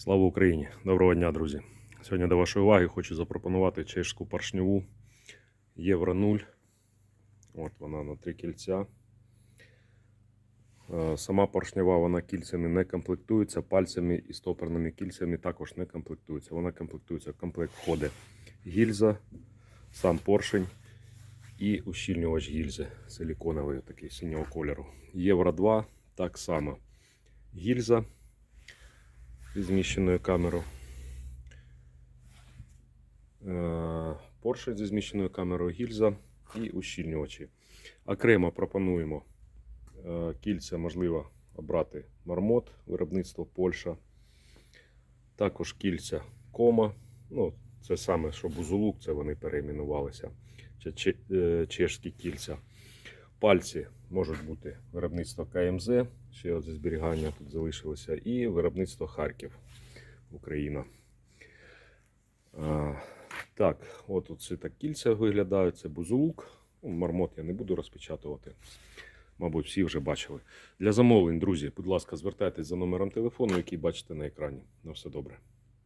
Слава Україні! Доброго дня, друзі! Сьогодні до вашої уваги хочу запропонувати чешську поршневу Євро 0. От вона на три кільця. Е, Сама поршнева вона кільцями не комплектується, пальцями і стоперними кільцями також не комплектується. Вона комплектується в комплект входить гільза, сам поршень і ущільнювач гільзи силіконовий, такий синього кольору. Євро 2 так само. Гільза зі зміщеною камерою. Е, Поршень зі зміщеною камерою, гільза і ущільнювачі. Окремо пропонуємо е, кільця, можливо, обрати мармот, виробництво Польща. Також кільця кома. Ну, це саме, що бузулук, це вони перейменувалися. Е, чешські кільця. Пальці можуть бути виробництво КМЗ, ще от зі зберігання тут залишилося, і виробництво Харків, Україна. А, так, от оці так кільця виглядають. Це бузулук. Ну, мармот я не буду розпечатувати. Мабуть, всі вже бачили. Для замовлень, друзі, будь ласка, звертайтесь за номером телефону, який бачите на екрані. На все добре.